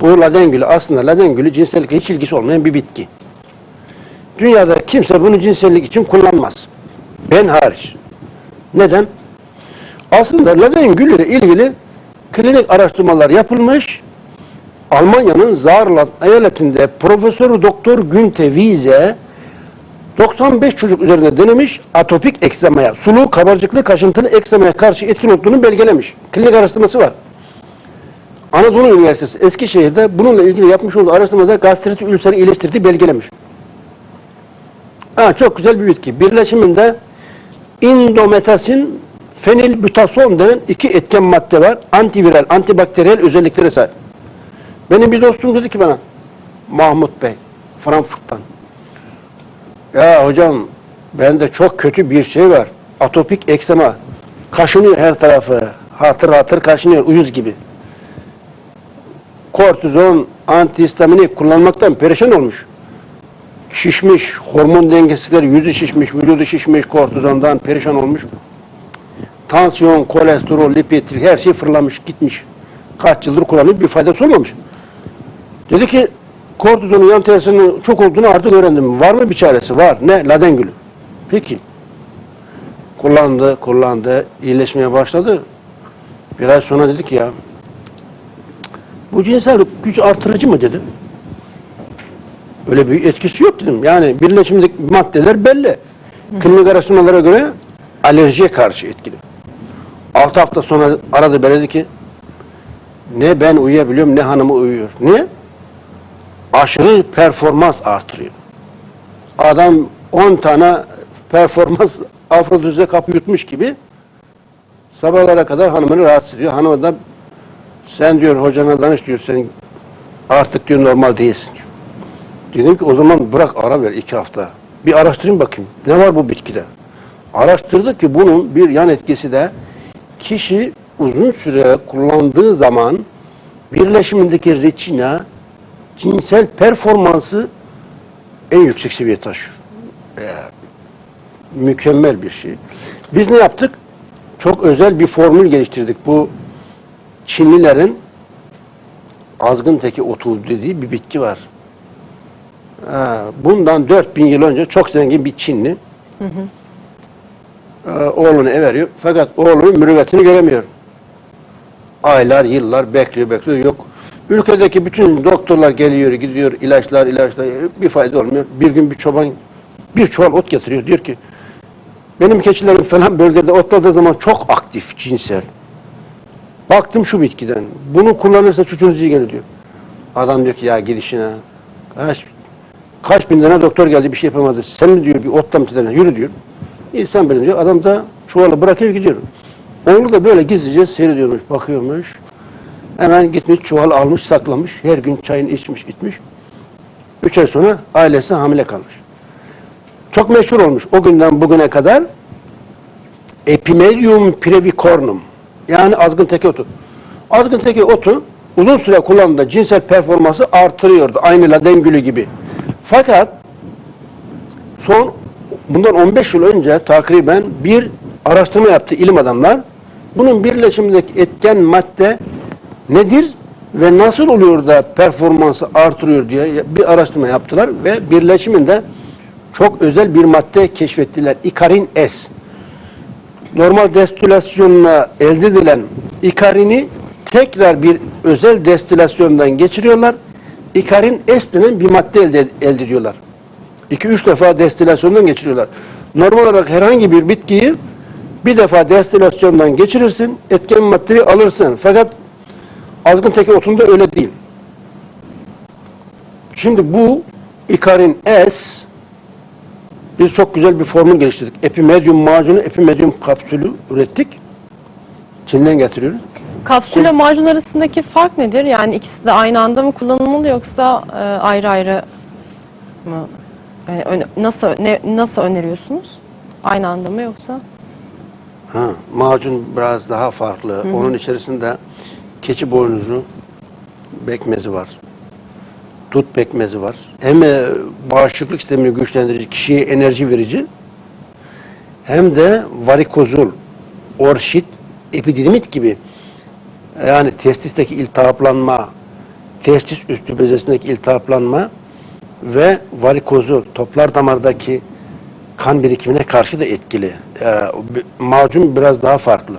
Bu laden gülü aslında laden gülü cinsellikle hiç ilgisi olmayan bir bitki. Dünyada kimse bunu cinsellik için kullanmaz. Ben hariç. Neden? Aslında laden gülü ile ilgili klinik araştırmalar yapılmış. Almanya'nın Saarland eyaletinde Profesör Doktor Günte Wiese 95 çocuk üzerinde denemiş atopik eksemaya, sulu, kabarcıklı, kaşıntılı eksemaya karşı etkin olduğunu belgelemiş. Klinik araştırması var. Anadolu Üniversitesi Eskişehir'de bununla ilgili yapmış olduğu araştırmada gastriti ülseri iyileştirdiği belgelemiş. Ha, çok güzel bir bitki. Birleşiminde indometasin, fenilbutason denen iki etken madde var. Antiviral, antibakteriyel özelliklere sahip. Benim bir dostum dedi ki bana, Mahmut Bey, Frankfurt'tan. Ya hocam, bende çok kötü bir şey var. Atopik eksema. Kaşınıyor her tarafı. Hatır hatır kaşınıyor, uyuz gibi. Kortizon, antihistaminik kullanmaktan perişan olmuş. Şişmiş, hormon dengesizleri, yüzü şişmiş, vücudu şişmiş, kortizondan perişan olmuş. Tansiyon, kolesterol, lipid, her şey fırlamış, gitmiş. Kaç yıldır kullanıyor, bir faydası olmamış. Dedi ki kortizonun yan tesirinin çok olduğunu artık öğrendim. Var mı bir çaresi? Var. Ne? Laden gülü. Peki. Kullandı, kullandı, iyileşmeye başladı. Bir ay sonra dedi ki ya bu cinsel güç artırıcı mı dedi. Öyle bir etkisi yok dedim. Yani birleşimdeki maddeler belli. Klinik araştırmalara göre alerjiye karşı etkili. 6 hafta sonra aradı beni dedi ki ne ben uyuyabiliyorum ne hanımı uyuyor. Niye? Aşırı performans artırıyor. Adam 10 tane performans afrodüze kapı yutmuş gibi sabahlara kadar hanımını rahatsız ediyor. Hanımı da sen diyor hocana danış diyor sen artık diyor normal değilsin diyor. Dedim ki o zaman bırak ara ver iki hafta. Bir araştırayım bakayım. Ne var bu bitkide? Araştırdık ki bunun bir yan etkisi de kişi uzun süre kullandığı zaman birleşimindeki reçina cinsel performansı en yüksek seviyeye taşıyor. Ee, mükemmel bir şey. Biz ne yaptık? Çok özel bir formül geliştirdik. Bu Çinlilerin azgın teki otu dediği bir bitki var. Bundan 4000 yıl önce çok zengin bir Çinli Ee, oğlunu ev veriyor. Fakat oğlunun mürüvvetini göremiyor. Aylar, yıllar bekliyor, bekliyor. Yok. Ülkedeki bütün doktorlar geliyor, gidiyor, ilaçlar, ilaçlar, bir fayda olmuyor. Bir gün bir çoban bir çuval ot getiriyor. Diyor ki, benim keçilerim falan bölgede otladığı zaman çok aktif, cinsel. Baktım şu bitkiden. Bunu kullanırsa çocuğunuz iyi gelir diyor. Adam diyor ki ya gidişine. Kaç, kaç bin tane doktor geldi bir şey yapamadı. Sen mi diyor bir otla mı tedavisi? Yürü diyor. İyi sen benim diyor. Adam da çuvalı bırakıyor gidiyor. Oğlu da böyle gizlice seyrediyormuş, bakıyormuş. Hemen gitmiş çuval almış, saklamış. Her gün çayını içmiş, içmiş. Üç ay sonra ailesi hamile kalmış. Çok meşhur olmuş o günden bugüne kadar. Epimedium brevicornum. Yani azgın teke otu. Azgın teke otu uzun süre kullanımda cinsel performansı artırıyordu. Aynı laden gülü gibi. Fakat son bundan 15 yıl önce takriben bir araştırma yaptı ilim adamlar. Bunun birleşimindeki etken madde nedir ve nasıl oluyor da performansı artırıyor diye bir araştırma yaptılar ve birleşiminde çok özel bir madde keşfettiler. İkarin S. Normal destilasyonla elde edilen ikarini tekrar bir özel destilasyondan geçiriyorlar. İkarin S denen bir madde elde, elde ediyorlar. 2-3 defa destilasyondan geçiriyorlar. Normal olarak herhangi bir bitkiyi bir defa destilasyondan geçirirsin, etken maddeyi alırsın. Fakat azgın teke otunda öyle değil. Şimdi bu ikarin S biz çok güzel bir formül geliştirdik. Epimedium macunu, epimedium kapsülü ürettik. Çin'den getiriyoruz. Kapsülle macun arasındaki fark nedir? Yani ikisi de aynı anda mı kullanılmalı yoksa e, ayrı ayrı mı? Yani nasıl ne, nasıl öneriyorsunuz? Aynı anda mı yoksa? Ha, macun biraz daha farklı. Onun içerisinde keçi boynuzu bekmezi var. Dut bekmezi var. Hem e, bağışıklık sistemini güçlendirici, kişiye enerji verici hem de varikozul, orşit, epididimit gibi yani testisteki iltihaplanma, testis üstü bezesindeki iltihaplanma ve varikozu toplar damardaki kan birikimine karşı da etkili. Ee, macun biraz daha farklı.